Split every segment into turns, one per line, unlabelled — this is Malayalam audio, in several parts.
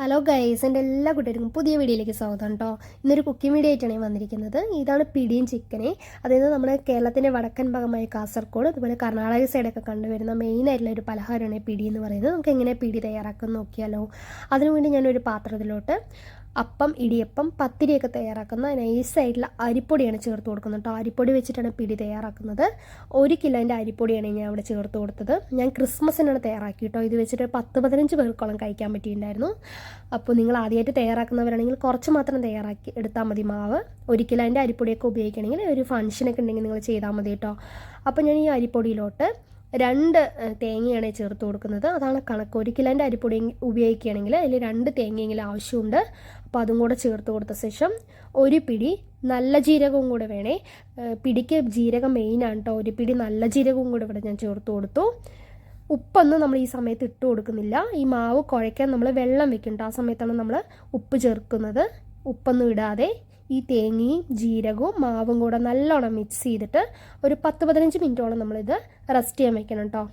ഹലോ ഗൈസ് എന്റെ എല്ലാ കൂട്ടുകാർക്കും പുതിയ വീഡിയോയിലേക്ക് സ്വാഗതം കേട്ടോ ഇന്നൊരു കുക്കിംഗ് വീഡിയോ ആയിട്ടാണ് വന്നിരിക്കുന്നത്. ഇതാണ് പിടിയും ചിക്കനെ അതായത് നമ്മുടെ കേരളത്തിന്റെ വടക്കൻ ഭാഗമായ കാസർഗോഡ് അതുപോലെ കർണാടക സൈഡൊക്കെ കണ്ടുവരുന്ന മെയിൻ ആയിട്ടുള്ള ഒരു പലഹാരമാണ് പിടി എന്ന് പറയുന്നത്. നമുക്ക് എങ്ങനെ പിടി തയ്യാറാക്കാൻ നോക്കിയാലോ? അതിനുവേണ്ടി ഞാനൊരു പാത്രത്തിലോട്ട് അപ്പം ഇടിയപ്പം പത്തിരിയൊക്കെ തയ്യാറാക്കുന്ന നൈസായിട്ടുള്ള അരിപ്പൊടിയാണ് ചേർത്ത് കൊടുക്കുന്നത് കേട്ടോ. അരിപ്പൊടി വെച്ചിട്ടാണ് പിടി തയ്യാറാക്കുന്നത്. ഒരു കിലോന്റെ അരിപ്പൊടിയാണ് ഞാൻ അവിടെ ചേർത്ത് കൊടുത്തത്. ഞാൻ ക്രിസ്മസിനാണ് തയ്യാറാക്കി കേട്ടോ. ഇത് വെച്ചിട്ട് പത്ത് പതിനഞ്ച് പേർക്കോളം കഴിക്കാൻ പറ്റിയിട്ടുണ്ടായിരുന്നു. അപ്പോൾ നിങ്ങൾ ആദ്യമായിട്ട് തയ്യാറാക്കുന്നവരാണെങ്കിൽ കുറച്ച് മാത്രം തയ്യാറാക്കി എടുത്താൽ മതി മാവ്. ഒരു കിലോന്റെ അരിപ്പൊടിയൊക്കെ ഉപയോഗിക്കണമെങ്കിൽ ഒരു ഫംഗ്ഷനൊക്കെ ഉണ്ടെങ്കിൽ നിങ്ങൾ ചെയ്താൽ മതി കേട്ടോ. അപ്പോൾ ഞാൻ ഈ അരിപ്പൊടിയിലോട്ട് രണ്ട് തേങ്ങയാണ് ചേർത്ത് കൊടുക്കുന്നത്. അതാണ് കണക്ക്. ഒരു കിലോന്റെ അരിപ്പൊടി ഉപയോഗിക്കുകയാണെങ്കിൽ അതിൽ രണ്ട് തേങ്ങയെങ്കിലും ആവശ്യമുണ്ട്. അപ്പോൾ അതും കൂടെ ചേർത്ത് കൊടുത്ത ശേഷം ഒരു പിടി നല്ല ജീരകവും കൂടെ വേണേ. പിടിക്ക് ജീരകം മെയിനാണ് കേട്ടോ ഒരു പിടി നല്ല ജീരകവും കൂടെ ഇവിടെ ഞാൻ ചേർത്ത് കൊടുത്തു. ഉപ്പൊന്നും നമ്മൾ ഈ സമയത്ത് ഇട്ട് കൊടുക്കുന്നില്ല. ഈ മാവ് കുഴയ്ക്കാൻ നമ്മൾ വെള്ളം വെക്കുന്നുണ്ട് ആ സമയത്താണ് നമ്മൾ ഉപ്പ് ചേർക്കുന്നത്. ഉപ്പൊന്നും ഇടാതെ ഈ തേങ്ങയും ജീരകവും മാവും കൂടെ നല്ലോണം മിക്സ് ചെയ്തിട്ട് ഒരു പത്ത് പതിനഞ്ച് മിനിറ്റോളം നമ്മളിത് റെസ്റ്റ് ചെയ്യാൻ വെക്കണം കേട്ടോ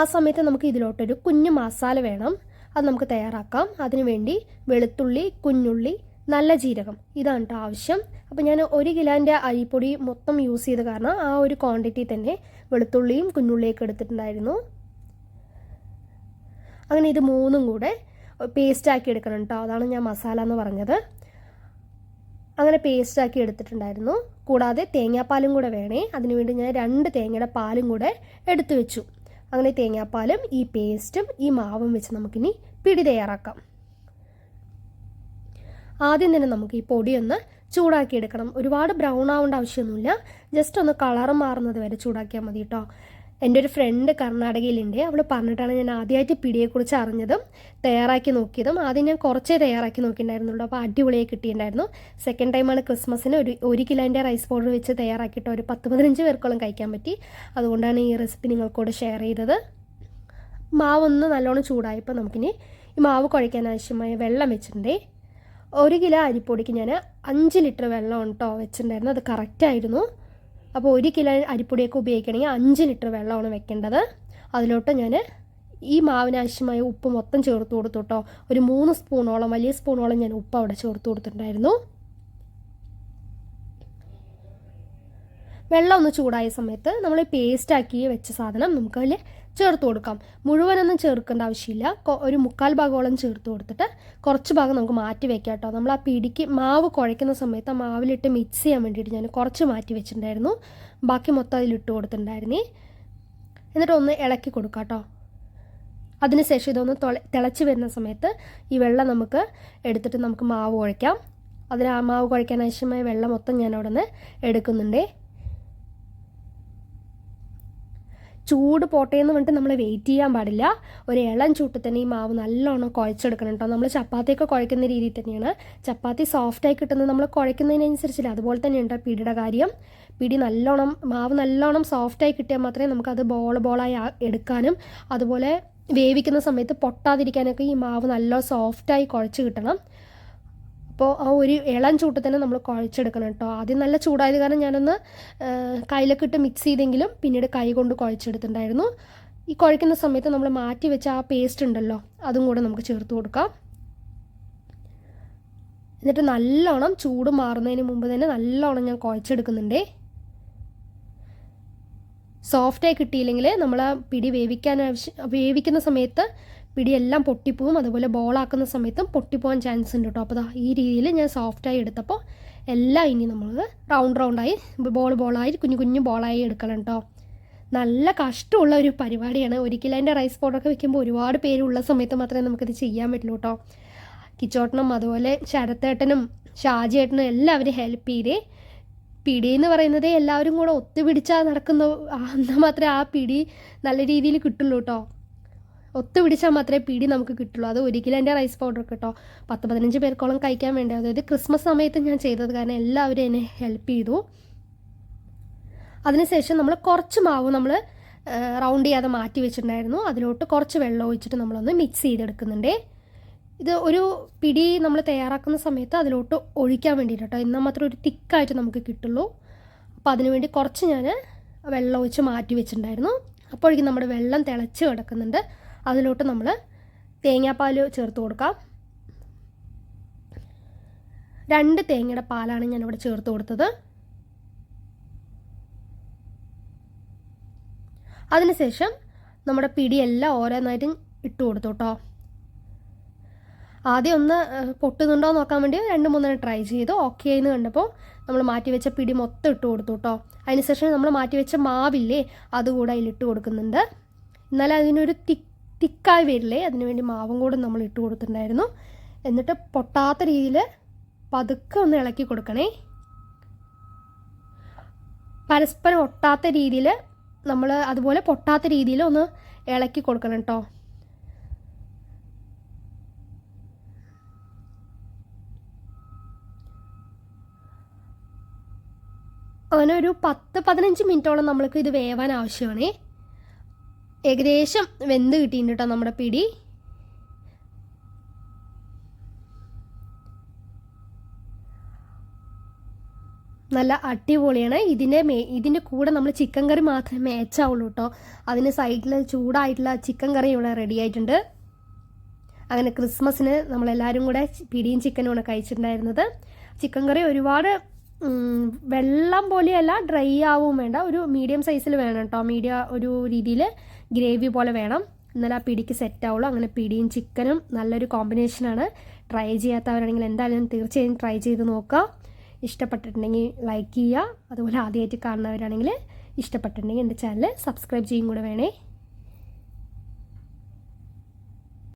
ആ സമയത്ത് നമുക്ക് ഇതിലോട്ടൊരു കുഞ്ഞു മസാല വേണം. അത് നമുക്ക് തയ്യാറാക്കാം. അതിനുവേണ്ടി വെളുത്തുള്ളി കുഞ്ഞുള്ളി നല്ല ജീരകം. ഇതാണ് കേട്ടോ ആവശ്യം. അപ്പോൾ ഞാൻ ഒരു കിലോന്റെ അരിപ്പൊടി മൊത്തം യൂസ് ചെയ്ത് കാരണം ആ ഒരു ക്വാണ്ടിറ്റി തന്നെ വെളുത്തുള്ളിയും കുഞ്ഞുള്ളിയൊക്കെ എടുത്തിട്ടുണ്ടായിരുന്നു. അങ്ങനെ ഇത് മൂന്നും കൂടെ പേസ്റ്റാക്കി എടുക്കണം കേട്ടോ അതാണ് ഞാൻ മസാല എന്ന് പറഞ്ഞത്. അങ്ങനെ പേസ്റ്റാക്കി എടുത്തിട്ടുണ്ടായിരുന്നു. കൂടാതെ തേങ്ങാപ്പാലും കൂടെ വേണേ. അതിനുവേണ്ടി ഞാൻ രണ്ട് തേങ്ങയുടെ പാലും കൂടെ എടുത്തു വെച്ചു. അങ്ങനെ തേങ്ങാപ്പാലും ഈ പേസ്റ്റും ഈ മാവും വെച്ച് നമുക്കിനി പിടി തയ്യാറാക്കാം. ആദ്യം തന്നെ നമുക്ക് ഈ പൊടിയൊന്ന് ചൂടാക്കി എടുക്കണം ഒരുപാട് ബ്രൗൺ ആവേണ്ട ആവശ്യമൊന്നുമില്ല. ജസ്റ്റ് ഒന്ന് കളർ മാറുന്നത് വരെ ചൂടാക്കിയാൽ മതി കേട്ടോ. എന്റെ ഒരു ഫ്രണ്ട് കർണാടകയിലുണ്ട്. അവൾ പറഞ്ഞിട്ടാണ് ഞാൻ ആദ്യമായിട്ട് പിടിയെക്കുറിച്ച് അറിഞ്ഞതും തയ്യാറാക്കി നോക്കിയതും. ആദ്യം ഞാൻ കുറച്ചേ തയ്യാറാക്കി നോക്കിയിട്ടുണ്ടായിരുന്നുള്ളൂ. അപ്പോൾ അടിപൊളിയായി കിട്ടിയിട്ടുണ്ടായിരുന്നു. സെക്കൻഡ് ടൈമാണ് ക്രിസ്മസിന് ഒരു ഒരു കിലോന്റെ റൈസ് പൗഡർ വെച്ച് തയ്യാറാക്കിയിട്ട് ഒരു പത്ത് പതിനഞ്ച് പേർക്കോളം കഴിക്കാൻ പറ്റി. അതുകൊണ്ടാണ് ഈ റെസിപ്പി നിങ്ങൾക്കോട് ഷെയർ ചെയ്തത്. മാവൊന്ന് നല്ലോണം ചൂടായപ്പോൾ നമുക്കിനി ഈ മാവ് കുഴയ്ക്കാൻ ആവശ്യമായ വെള്ളം വെച്ചിട്ടുണ്ടേ. ഒരു കിലോ അരിപ്പൊടിക്ക് ഞാൻ അഞ്ച് ലിറ്റർ വെള്ളമാണ് കേട്ടോ വെച്ചിട്ടുണ്ടായിരുന്നു അത് കറക്റ്റായിരുന്നു അപ്പോൾ ഒരു കിലോ അരിപ്പൊടിയൊക്കെ ഉപയോഗിക്കണമെങ്കിൽ അഞ്ച് ലിറ്റർ വെള്ളമാണ് വെക്കേണ്ടത്. അതിലോട്ട് ഞാൻ ഈ മാവിനാവശ്യമായ ഉപ്പ് മൊത്തം ചേർത്ത് കൊടുത്തു കേട്ടോ. ഒരു മൂന്ന് സ്പൂണോളം വലിയ സ്പൂണോളം ഞാൻ ഉപ്പ് അവിടെ ചേർത്ത് കൊടുത്തിട്ടുണ്ടായിരുന്നു. വെള്ളം ഒന്ന് ചൂടായ സമയത്ത് നമ്മൾ പേസ്റ്റാക്കി വെച്ച സാധനം നമുക്ക് അതിൽ ചേർത്ത് കൊടുക്കാം. മുഴുവനൊന്നും ചേർക്കേണ്ട ആവശ്യമില്ല. ഒരു മുക്കാൽ ഭാഗമോളം ചേർത്ത് കൊടുത്തിട്ട് കുറച്ച് ഭാഗം നമുക്ക് മാറ്റി വെക്കാം കേട്ടോ. നമ്മൾ ആ പിടിക്ക് മാവ് കുഴയ്ക്കുന്ന സമയത്ത് ആ മാവിലിട്ട് മിക്സ് ചെയ്യാൻ വേണ്ടിയിട്ട് ഞാൻ കുറച്ച് മാറ്റി വെച്ചിട്ടുണ്ടായിരുന്നു. ബാക്കി മൊത്തം അതിലിട്ട് കൊടുത്തിട്ടുണ്ടായിരുന്നേ. എന്നിട്ട് ഒന്ന് ഇളക്കി കൊടുക്കാം കേട്ടോ. അതിനുശേഷം ഇതൊന്ന് തൊള- തിളച്ച് വരുന്ന സമയത്ത് ഈ വെള്ളം നമുക്ക് എടുത്തിട്ട് നമുക്ക് മാവ് കുഴയ്ക്കാം. അതിന് ആ മാവ് കുഴയ്ക്കാൻ ആവശ്യമായ വെള്ളം മൊത്തം ഞാൻ അവിടെ നിന്ന് എടുക്കുന്നുണ്ടേ. ചൂട് പോട്ടെ എന്ന് പറഞ്ഞിട്ട് നമ്മൾ വെയിറ്റ് ചെയ്യാൻ പാടില്ല. ഒരു ഇളം ചൂട്ടിൽ തന്നെ ഈ മാവ് നല്ലോണം കുഴച്ചെടുക്കണം കേട്ടോ നമ്മൾ ചപ്പാത്തിയൊക്കെ കുഴക്കുന്ന രീതിയിൽ തന്നെയാണ്. ചപ്പാത്തി സോഫ്റ്റായി കിട്ടുന്നത് നമ്മൾ കുഴക്കുന്നതിനനുസരിച്ചില്ല. അതുപോലെ തന്നെയുണ്ട് പിടിയുടെ കാര്യം. പിടി നല്ലോണം മാവ് നല്ലോണം സോഫ്റ്റായി കിട്ടിയാൽ മാത്രമേ നമുക്കത് ബോൾ ബോളായി എടുക്കാനും അതുപോലെ വേവിക്കുന്ന സമയത്ത് പൊട്ടാതിരിക്കാനൊക്കെ ഈ മാവ് നല്ല സോഫ്റ്റായി കുഴച്ച് കിട്ടണം. അപ്പോൾ ആ ഒരു ഇളം ചൂട്ട് തന്നെ നമ്മൾ കുഴച്ചെടുക്കണം കേട്ടോ. ആദ്യം നല്ല ചൂടായത് കാരണം ഞാനൊന്ന് കയ്യിലൊക്കെ ഇട്ട് മിക്സ് ചെയ്തെങ്കിലും പിന്നീട് കൈ കൊണ്ട് കുഴച്ചെടുത്തിട്ടുണ്ടായിരുന്നു. ഈ കുഴക്കുന്ന സമയത്ത് നമ്മൾ മാറ്റി വെച്ച ആ പേസ്റ്റ് ഉണ്ടല്ലോ അതും കൂടെ നമുക്ക് ചേർത്ത് കൊടുക്കാം. എന്നിട്ട് നല്ലോണം ചൂട് മാറുന്നതിന് മുമ്പ് തന്നെ നല്ലോണം ഞാൻ കുഴച്ചെടുക്കുന്നുണ്ടേ. സോഫ്റ്റായി കിട്ടിയില്ലെങ്കിൽ നമ്മൾ ആ പിടി വേവിക്കാൻ ആവശ്യം വേവിക്കുന്ന സമയത്ത് പിടിയെല്ലാം പൊട്ടിപ്പോവും. അതുപോലെ ബോളാക്കുന്ന സമയത്തും പൊട്ടിപ്പോകാൻ ചാൻസ് ഉണ്ട് കേട്ടോ അപ്പോൾ ഈ രീതിയിൽ ഞാൻ സോഫ്റ്റായി എടുത്തപ്പോൾ എല്ലാം ഇനി നമ്മൾ റൗണ്ട് റൗണ്ടായി ബോൾ ബോളായി കുഞ്ഞു കുഞ്ഞു ബോളായി എടുക്കണം കേട്ടോ നല്ല കഷ്ടമുള്ള ഒരു പരിപാടിയാണ്. ഒരിക്കലും അതിന്റെ റൈസ് പൗഡറൊക്കെ വെക്കുമ്പോൾ ഒരുപാട് പേരുള്ള സമയത്ത് മാത്രമേ നമുക്കിത് ചെയ്യാൻ പറ്റുള്ളൂ കേട്ടോ കിച്ചോട്ടനും അതുപോലെ ശരത്തേട്ടനും ഷാജിയേട്ടനും എല്ലാവരും ഹെൽപ്പ് ചെയ്തേ. പിടി എന്ന് പറയുന്നത് എല്ലാവരും കൂടെ ഒത്തുപിടിച്ചാൽ നടക്കുന്ന എന്നാൽ മാത്രമേ ആ പിടി നല്ല രീതിയിൽ കിട്ടുള്ളൂ കേട്ടോ ഒത്തുപിടിച്ചാൽ മാത്രമേ പിടി നമുക്ക് കിട്ടുള്ളൂ. അത് ഒരിക്കലും എന്റെ റൈസ് പൗഡർ കേട്ടോ. പത്ത് പതിനഞ്ച് പേർക്കോളം കഴിക്കാൻ വേണ്ടി. അതായത് ക്രിസ്മസ് സമയത്ത് ഞാൻ ചെയ്തത് കാരണം എല്ലാവരും എന്നെ ഹെൽപ്പ് ചെയ്തു. അതിനുശേഷം നമ്മൾ കുറച്ച് മാവ് നമ്മൾ റൗണ്ട് ചെയ്യാതെ മാറ്റി വെച്ചിട്ടുണ്ടായിരുന്നു. അതിലോട്ട് കുറച്ച് വെള്ളം ഒഴിച്ചിട്ട് നമ്മളൊന്ന് മിക്സ് ചെയ്തെടുക്കുന്നുണ്ടേ. ഇത് ഒരു പിടി നമ്മൾ തയ്യാറാക്കുന്ന സമയത്ത് അതിലോട്ട് ഒഴിക്കാൻ വേണ്ടിയിട്ട് കേട്ടോ. എന്നാൽ മാത്രം ഒരു തിക്കായിട്ട് നമുക്ക് കിട്ടുള്ളൂ. അപ്പോൾ അതിനുവേണ്ടി കുറച്ച് ഞാൻ വെള്ളം ഒഴിച്ച് മാറ്റി വെച്ചിട്ടുണ്ടായിരുന്നു. അപ്പോഴേക്കും നമ്മുടെ വെള്ളം തിളച്ച് കിടക്കുന്നുണ്ട്. അതിലോട്ട് നമ്മൾ തേങ്ങാപ്പാൽ ചേർത്ത് കൊടുക്കാം. രണ്ട് തേങ്ങയുടെ പാലാണ് ഞാനിവിടെ ചേർത്ത് കൊടുത്തത്. അതിനുശേഷം നമ്മുടെ പിടിയെല്ലാം ഓരോന്നായിട്ടും ഇട്ട് കൊടുത്തു കേട്ടോ. ആദ്യം ഒന്ന് പൊട്ടുന്നുണ്ടോ നോക്കാൻ വേണ്ടി രണ്ട് മൂന്നെണ്ണം ട്രൈ ചെയ്തു. ഓക്കെ എന്ന് കണ്ടപ്പോൾ നമ്മൾ മാറ്റി വെച്ച പിടി മൊത്തം ഇട്ട് കൊടുത്തു കേട്ടോ. അതിനുശേഷം നമ്മൾ മാറ്റി വെച്ച മാവില്ലേ അതുകൂടെ അതിലിട്ട് കൊടുക്കുന്നുണ്ട്. എന്നാലും അതിനൊരു തിക്ക് തിക്കായി വരില്ലേ? അതിനുവേണ്ടി മാവും കൂടെ നമ്മൾ ഇട്ട് കൊടുത്തിട്ടുണ്ടായിരുന്നു. എന്നിട്ട് പൊട്ടാത്ത രീതിയിൽ പതുക്കെ ഒന്ന് ഇളക്കി കൊടുക്കണേ. പരസ്പരം ഒട്ടാത്ത രീതിയിൽ നമ്മൾ അതുപോലെ പൊട്ടാത്ത രീതിയിൽ ഒന്ന് ഇളക്കി കൊടുക്കണം കേട്ടോ. അങ്ങനെ ഒരു പത്ത് പതിനഞ്ച് മിനിറ്റോളം നമ്മൾക്ക് ഇത് വേവാൻ ആവശ്യമാണേ. ഏകദേശം വെന്ത് കിട്ടിയിട്ടുണ്ട് കേട്ടോ നമ്മുടെ പിടി. നല്ല അടിപൊളിയാണ്. ഇതിന്റെ മേ ഇതിന്റെ കൂടെ നമ്മൾ ചിക്കൻ കറി മാത്രമേ മേച്ചാവുള്ളൂ കേട്ടോ അതിന് സൈഡിൽ ചൂടായിട്ടുള്ള ചിക്കൻ കറി ഇവിടെ റെഡി ആയിട്ടുണ്ട്. അങ്ങനെ ക്രിസ്മസിന് നമ്മളെല്ലാവരും കൂടെ പിടിയും ചിക്കനുമാണ് കഴിച്ചിട്ടുണ്ടായിരുന്നത്. ചിക്കൻ കറി ഒരുപാട് വെള്ളം പോലെയല്ല ഡ്രൈ ആവും വേണ്ട. ഒരു മീഡിയം സൈസിൽ വേണം കേട്ടോ മീഡിയ ഒരു രീതിയിൽ ഗ്രേവി പോലെ വേണം. എന്നാലും ആ പിടിക്ക് സെറ്റ് ആവുള്ളൂ. അങ്ങനെ പിടിയും ചിക്കനും നല്ലൊരു കോമ്പിനേഷനാണ് ട്രൈ ചെയ്യാത്തവരാണെങ്കിൽ എന്തായാലും തീർച്ചയായും ട്രൈ ചെയ്ത് നോക്കുക. ഇഷ്ടപ്പെട്ടിട്ടുണ്ടെങ്കിൽ ലൈക്ക് ചെയ്യുക. അതുപോലെ ആദ്യമായിട്ട് കാണുന്നവരാണെങ്കിൽ ഇഷ്ടപ്പെട്ടിട്ടുണ്ടെങ്കിൽ എന്റെ ചാനൽ സബ്സ്ക്രൈബ് ചെയ്യും കൂടെ വേണേ.